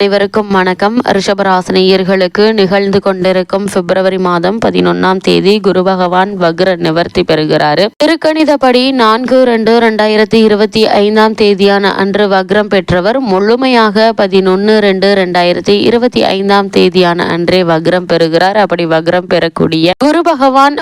அனைவருக்கும் வணக்கம். ரிஷபராசினியர்களுக்கு நிகழ்ந்து கொண்டிருக்கும் பிப்ரவரி மாதம் பதினொன்னாம் தேதி குரு பகவான் வக்ர நிவர்த்தி பெறுகிறாரு. திருக்கணிதப்படி நான்கு ரெண்டு ரெண்டாயிரத்தி இருபத்தி ஐந்தாம் தேதியான அன்று வக்ரம் பெற்றவர் முழுமையாக பதினொன்னு ரெண்டு ரெண்டாயிரத்தி இருபத்தி ஐந்தாம் தேதியான அன்றே வக்ரம் பெறுகிறார். அப்படி வக்ரம் பெறக்கூடிய குரு பகவான்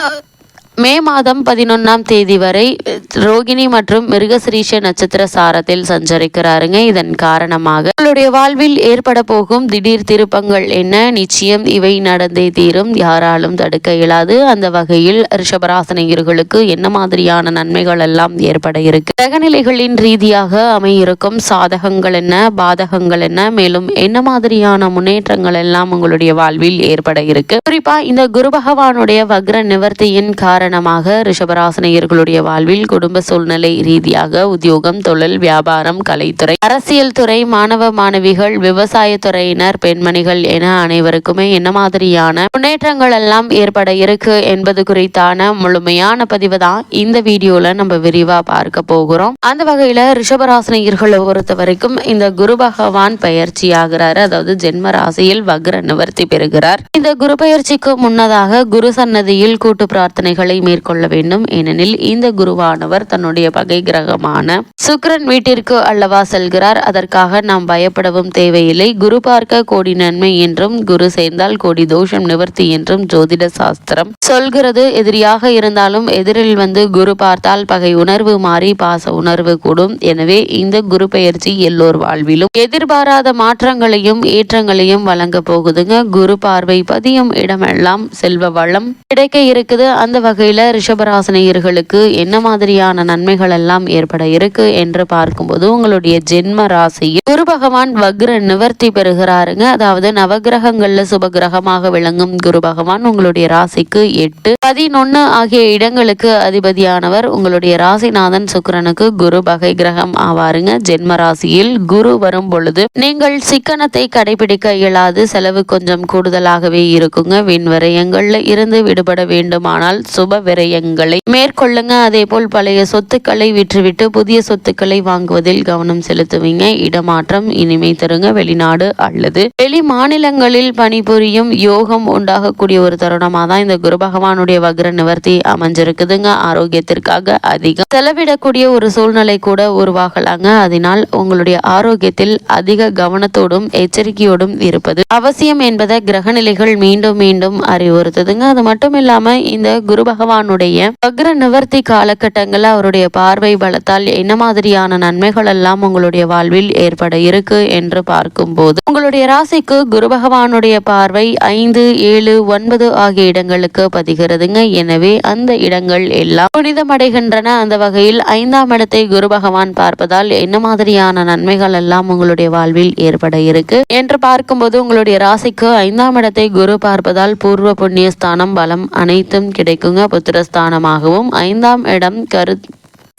மே மாதம் பதினொன்றாம் தேதி வரை ரோகிணி மற்றும் மிருகசிரீஷ நட்சத்திர சாரத்தில் சஞ்சரிக்கிறாருங்க. இதன் காரணமாக உங்களுடைய வாழ்வில் ஏற்பட போகும் திடீர் திருப்பங்கள் என்ன? நிச்சயம் இவை நடந்தே தீரும். யாராலும் தடுக்க இயலாது. அந்த வகையில் ரிஷபராசனியர்களுக்கு என்ன மாதிரியான நன்மைகள் எல்லாம் ஏற்பட இருக்கு? கிரகநிலைகளின் ரீதியாக அமையிருக்கும் சாதகங்கள் என்ன? பாதகங்கள் என்ன? மேலும் என்ன மாதிரியான முன்னேற்றங்கள் எல்லாம் உங்களுடைய வாழ்வில் ஏற்பட இருக்கு? குறிப்பா இந்த குரு பகவானுடைய வக்ர நிவர்த்தியின் காரணம் காரணமாக ரிஷபராசனையர்களுடைய வாழ்வில் குடும்ப சூழ்நிலை ரீதியாக உத்தியோகம் தொழில் வியாபாரம் கலைத்துறை அரசியல் துறை மாணவ மாணவிகள் விவசாய துறையினர் பெண்மணிகள் என அனைவருக்குமே என்ன மாதிரியான முன்னேற்றங்கள் எல்லாம் ஏற்பட இருக்கு என்பது குறித்தான முழுமையான பதிவு தான் இந்த வீடியோல நம்ம விரிவா பார்க்க போகிறோம். அந்த வகையில ரிஷபராசனையர்களை பொறுத்த வரைக்கும் இந்த குரு பகவான் பயிற்சி ஆகிறாரு அதாவது ஜென்ம ராசியில் வக்ர நிவர்த்தி பெறுகிறார். இந்த குரு பயிற்சிக்கு முன்னதாக குரு சன்னதியில் கூட்டு பிரார்த்தனைகளை மேற்கொள்ள வேண்டும். ஏனெனில் இந்த குருவானவர் தன்னுடைய பகை கிரகமான சுக்கிரன் வீட்டிற்கு அல்லவா செல்கிறார். அதற்காக நாம் பயப்படவும் தேவையில்லை. குரு பார்க்க கோடி நன்மை என்றும் குரு சேர்ந்தால் கோடி தோஷம் நிவர்த்தி என்றும் ஜோதிட சாஸ்திரம் சொல்கிறது. எதிரியாக இருந்தாலும் எதிரில் வந்து குரு பார்த்தால் பகை உணர்வு மாறி பாச உணர்வு கூடும். எனவே இந்த குரு பெயர்ச்சி எல்லோர் வாழ்விலும் எதிர்பாராத மாற்றங்களையும் ஏற்றங்களையும் வழங்க போகுதுங்க. குரு பார்வை பதியும் இடமெல்லாம் செல்வ வளம் கிடைக்க இருக்குது. அந்த வகை வகையில் ரிஷபராசினியர்களுக்கு என்ன மாதிரியான நன்மைகள் எல்லாம் ஏற்பட இருக்கு என்று பார்க்கும்போது உங்களுடைய ஜென்ம ராசியில் குரு பகவான் வக்ர நிவர்த்தி பெறுகிறாருங்க. அதாவது நவகிரகங்கள்ல சுப கிரகமாக விளங்கும் குரு பகவான் உங்களுடைய ராசிக்கு எட்டு. பதினொன்னு ஆகிய இடங்களுக்கு அதிபதியானவர் உங்களுடைய ராசிநாதன் சுக்கிரனுக்கு குரு பகை கிரகம் ஆவாருங்க. ஜென்ம ராசியில் குரு வரும் பொழுது நீங்கள் சிக்கனத்தை கடைபிடிக்க இயலாது. செலவு கொஞ்சம் கூடுதலாகவே இருக்குங்க. விண்வரையங்கள்ல இருந்து விடுபட வேண்டுமானால் சுப விரயங்களை மேற்கொள்ளுங்க. அதே போல் பழைய சொத்துக்களை விற்றுவிட்டு புதிய சொத்துக்களை வாங்குவதில் கவனம் செலுத்துவீங்க. இடமாற்றம் இனிமை தருங்க. வெளிநாடு அல்லது வெளி மாநிலங்களில் பணிபுரியும் யோகம் உண்டாகக்கூடிய ஒரு தருணமா தான் இந்த குரு பகவானுடைய வக்ர நிவர்த்தி அமைஞ்சிருக்குதுங்க. ஆரோக்கியத்திற்காக அதிகம் செலவிடக்கூடிய ஒரு சூழ்நிலை கூட உருவாகலாங்க. அதனால் உங்களுடைய ஆரோக்கியத்தில் அதிக கவனத்தோடும் எச்சரிக்கையோடும் இருப்பது அவசியம் என்பதை கிரகநிலைகள் மீண்டும் மீண்டும் அறிவுறுத்துதுங்க. அது மட்டும் இல்லாம இந்த குரு பகவானுடைய வக்ர நிவர்த்தி காலகட்டங்களில் அவருடைய பார்வை பலத்தால் என்ன மாதிரியான நன்மைகள் எல்லாம் உங்களுடைய வாழ்வில் ஏற்பட இருக்கு என்று பார்க்கும்போது உங்களுடைய ராசிக்கு குரு பகவானுடைய பார்வை ஐந்து ஏழு ஒன்பது ஆகிய இடங்களுக்கு பதிகிறதுங்க. எனவே அந்த இடங்கள் எல்லாம் புனிதமடைகின்றன. அந்த வகையில் ஐந்தாம் இடத்தை குரு பகவான் பார்ப்பதால் என்ன மாதிரியான நன்மைகள் எல்லாம் உங்களுடைய வாழ்வில் ஏற்பட இருக்கு என்று பார்க்கும்போது உங்களுடைய ராசிக்கு ஐந்தாம் இடத்தை குரு பார்ப்பதால் பூர்வ புண்ணிய ஸ்தானம் பலம் அனைத்தும் கிடைக்குங்க. புத்திரஸ்தானமாகவும் ஐந்தாம் இடம் கரு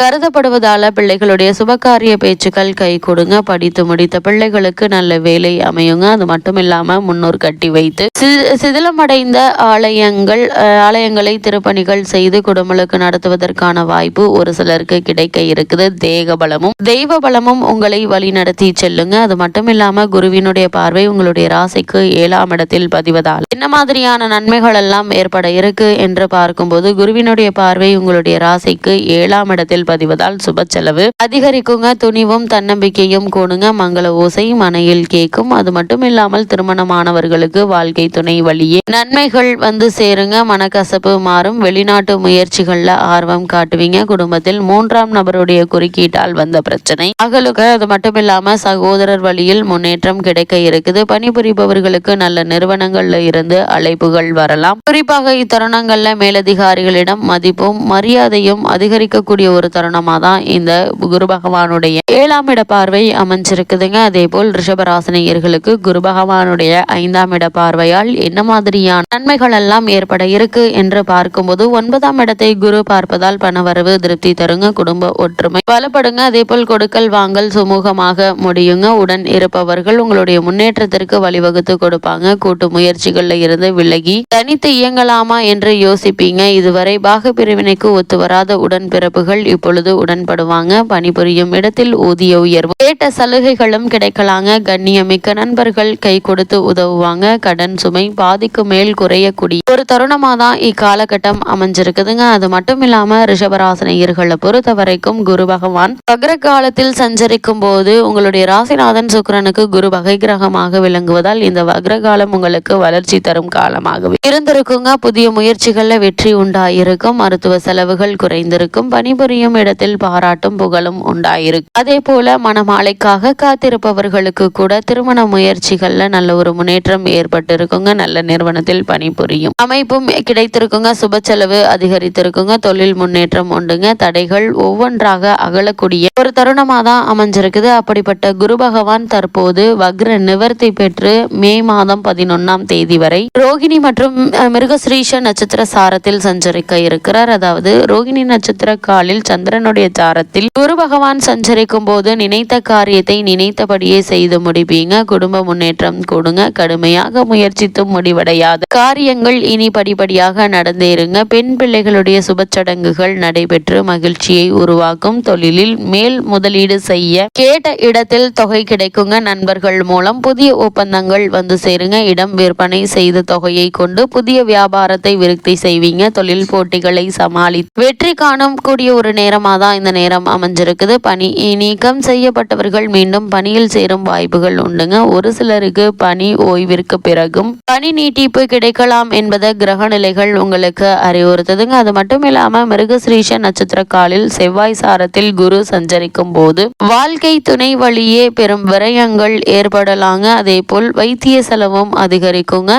கருதப்படுவதால பிள்ளைகளுடைய சுபகாரிய பேச்சுக்கள் கை கொடுங்க. படித்து முடித்த பிள்ளைகளுக்கு நல்ல வேலை அமையுங்க. அது மட்டும் இல்லாம முன்னோர் கட்டி வைத்து சி- சிதிலமடைந்த ஆலயங்கள் ஆலயங்களை திருப்பணிகள் செய்து குடும்பங்களுக்கு நடத்துவதற்கான வாய்ப்பு ஒரு சிலருக்கு கிடைக்க இருக்குது. தேக பலமும் தெய்வ பலமும் உங்களை வழி நடத்தி செல்லுங்க. அது மட்டும் இல்லாம குருவினுடைய பார்வை உங்களுடைய ராசிக்கு ஏழாம் இடத்தில் பதிவதால். என்ன மாதிரியான நன்மைகள் எல்லாம் ஏற்பட இருக்கு என்று பார்க்கும்போது குருவினுடைய பார்வை உங்களுடைய ராசிக்கு ஏழாம் இடத்தில் பதிவதால் சுப செலவு அதிகரிக்குங்க துணிவும் தன்னம்பிக்கையும் கூடுங்க மங்கள ஓசை மனையில் கேட்கும். அது மட்டும் இல்லாமல் திருமணமானவர்களுக்கு வாழ்க்கை துணை வழியே. நன்மைகள் வந்து சேருங்க மனக்கசப்பு மாறும். வெளிநாட்டு முயற்சிகள்ல ஆர்வம் காட்டுவீங்க. குடும்பத்தில் மூன்றாம் நபருடைய குறுக்கீட்டால் வந்த பிரச்சனை. அகலுக்கு அது மட்டும் இல்லாம சகோதரர் வழியில் முன்னேற்றம் கிடைக்க இருக்குது. பணிபுரிபவர்களுக்கு நல்ல நிறுவனங்கள்ல இருந்து அழைப்புகள் வரலாம். குறிப்பாக இத்தருணங்கள்ல மேலதிகாரிகளிடம் மதிப்பும் மரியாதையும் அதிகரிக்கக்கூடிய ஒரு தருணமாக தான் இந்த குரு பகவானுடைய ஏழாம் இட பார்வை அமைஞ்சிருக்குதுங்க. அதே போல் ரிஷபராசினியர்களுக்கு குரு பகவானுடைய ஐந்தாம் இட பார்வையால் என்ன மாதிரியான நன்மைகள் எல்லாம் ஏற்பட இருக்கு என்று பார்க்கும்போது ஒன்பதாம் இடத்தை குரு பார்ப்பதால் பணவரவு திருப்தி தருங்க குடும்ப ஒற்றுமை பலப்படுங்க. அதே போல் கொடுக்கல் வாங்கல் சுமூகமாக முடியுங்க. உடன் இருப்பவர்கள் உங்களுடைய முன்னேற்றத்திற்கு வழிவகுத்து கொடுப்பாங்க. கூட்டு முயற்சிகள்ல இருந்து விலகி தனித்து இயங்கலாமா என்று யோசிப்பீங்க. இதுவரை பாக பிரிவினைக்கு ஒத்து வராத உடன்பிறப்புகள் இப்போ இப்பொழுது உடன்படுவாங்க. பணிபுரியும் இடத்தில் ஊதிய உயர்வு. கேட்ட சலுகைகளும் கிடைக்கலாங்க. கண்ணியமிக்க நண்பர்கள் கை கொடுத்து உதவுவாங்க. கடன் சுமை பாதிக்கு மேல் குறையக்கூடிய ஒரு தருணமா தான் இக்காலகட்டம் அமைஞ்சிருக்குதுங்க. அது மட்டும் இல்லாம ரிஷபராசினியர்களை பொறுத்த வரைக்கும் குரு பகவான் வக்ர காலத்தில் சஞ்சரிக்கும் போது உங்களுடைய ராசிநாதன் சுக்கிரனுக்கு குரு வகை கிரகமாக விளங்குவதால் இந்த வக்ர காலம் உங்களுக்கு வளர்ச்சி தரும் காலமாகவே இருந்திருக்குங்க. புதிய முயற்சிகள்ல வெற்றி உண்டாயிருக்கும். மருத்துவ செலவுகள் குறைந்திருக்கும். பணிபுரியும் இடத்தில் பாராட்டும் புகழும் உண்டாயிருக்கும் அதே போல மணமாலைக்காக காத்திருப்பவர்களுக்கு கூட திருமண முயற்சிகள்ல நல்ல ஒரு முன்னேற்றம் ஏற்பட்டிருக்குங்க. நல்ல நிறுவனத்தில் பணிபுரியும் அமைப்பும் கிடைத்திருக்குங்க. சுப செலவு அதிகரித்திருக்குங்க. தொழில் முன்னேற்றம் உண்டுங்க. தடைகள் ஒவ்வொன்றாக அகலக்கூடிய ஒரு தருணமா தான் அமைஞ்சிருக்குது. அப்படிப்பட்ட குரு பகவான் தற்போது வக்ர நிவர்த்தி பெற்று மே மாதம் பதினொன்னாம் தேதி வரை ரோகிணி மற்றும் மிருகஸ்ரீஷ நட்சத்திர சாரத்தில் சஞ்சரிக்க இருக்கிறார். அதாவது ரோகிணி நட்சத்திர காலில் சந்திரனுடைய தாரத்தில் குரு பகவான் சஞ்சரிக்கும் போது நினைத்த காரியத்தை நினைத்தபடியே செய்து முடிப்பீங்க. குடும்ப முன்னேற்றம் கொடுங்க. கடுமையாக முயற்சித்தும் முடிவடையாத. காரியங்கள் இனி படிப்படியாக நடந்தேறுங்க பெண் பிள்ளைகளுடைய சுபச்சடங்குகள் நடைபெற்று மகிழ்ச்சியை உருவாக்கும். தொழிலில் மேல் முதலீடு செய்ய கேட்ட இடத்தில் தொகை கிடைக்குங்க. நண்பர்கள் மூலம் புதிய ஒப்பந்தங்கள் வந்து சேருங்க. இடம் விற்பனை செய்த தொகையை கொண்டு புதிய வியாபாரத்தை விருத்தி செய்வீங்க. தொழில் போட்டிகளை சமாளி வெற்றி காணும் கூடிய ஒரு நேரம் தான் இந்த நேரம் அமைஞ்சிருக்குது. பணி நீக்கம் செய்யப்பட்டவர்கள் மீண்டும் பணியில் சேரும் வாய்ப்புகள் உண்டுங்க. ஒரு சிலருக்கு பணி ஓய்விற்கு பிறகும் பணி நீட்டிப்பு கிடைக்கலாம் என்பதை கிரக நிலைகள் உங்களுக்கு அறிவுறுத்துதுங்க. அது மட்டும் இல்லாம மிருகஸ்ரீஷ நட்சத்திர காலில் செவ்வாய் சாரத்தில் குரு சஞ்சரிக்கும் போது வாழ்க்கை துணை வழியே பெரும் விரயங்கள் ஏற்படலாங்க. அதே போல் வைத்திய செலவும் அதிகரிக்குங்க.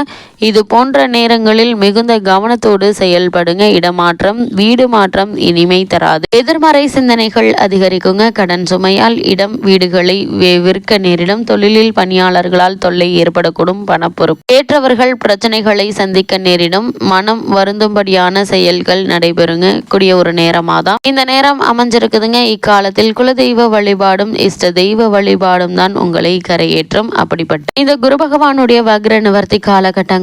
இது போன்ற நேரங்களில் மிகுந்த கவனத்தோடு செயல்படுங்க. இடமாற்றம் வீடு மாற்றம் இனிமை தராது. எதிர்மறை சிந்தனைகள் அதிகரிக்குங்க. கடன் சுமையால் இடம் வீடுகளை விற்க நேரிடும். தொழிலில் பணியாளர்களால் தொல்லை ஏற்படக்கூடும். பணப்பொறுப்பு. ஏற்றவர்கள் பிரச்சனைகளை சந்திக்க நேரிடும். மனம் வருந்தும்படியான செயல்கள் நடைபெறுங்க. கூடிய ஒரு நேரமாதான். இந்த நேரம் அமைஞ்சிருக்குதுங்க. இக்காலத்தில் குலதெய்வ வழிபாடும் இஷ்ட தெய்வ வழிபாடும் தான் உங்களை கரையேற்றும். அப்படிப்பட்ட இந்த குரு பகவானுடைய வக்ர நிவர்த்தி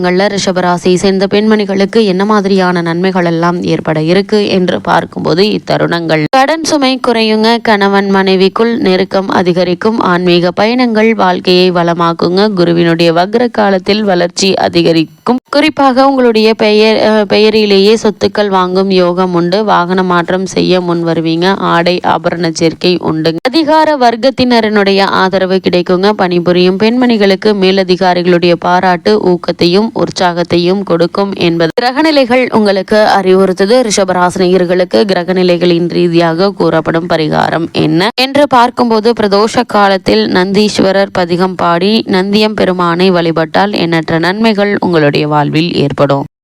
மாதங்களில் ரிஷபராசியை சேர்ந்த பெண்மணிகளுக்கு என்ன மாதிரியான நன்மைகள் எல்லாம் ஏற்பட இருக்கு என்று பார்க்கும்போது இத்தருணங்கள். கடன் சுமை குறையுங்க கணவன் மனைவிக்குள் நெருக்கம் அதிகரிக்கும் ஆன்மீக பயணங்கள் வாழ்க்கையை வளமாக்குங்க. குருவினுடைய வக்ர காலத்தில் வளர்ச்சி அதிகரிக்கும் குறிப்பாக உங்களுடைய பெயர் பெயரிலேயே சொத்துக்கள் வாங்கும் யோகம் உண்டு. வாகன மாற்றம் செய்ய முன் வருவீங்க. ஆடை ஆபரண சேர்க்கை உண்டு. அதிகார வர்க்கத்தினரினுடைய ஆதரவு கிடைக்குங்க. பணிபுரியும் பெண்மணிகளுக்கு மேலதிகாரிகளுடைய பாராட்டு ஊக்கத்தையும் உற்சாகத்தையும் கொடுக்கும் என்பது. கிரகநிலைகள் உங்களுக்கு அறிவுறுத்தது. ரிஷபராசினியர்களுக்கு கிரகநிலைகளின் ரீதியாக கூறப்படும் பரிகாரம் என்ன? என்று பார்க்கும்போது பிரதோஷ காலத்தில் நந்தீஸ்வரர் பதிகம் பாடி நந்தியம் பெருமானை வழிபட்டால் எண்ணற்ற நன்மைகள் உங்களுடைய உங்களுடைய வாழ்வில் ஏற்படும்.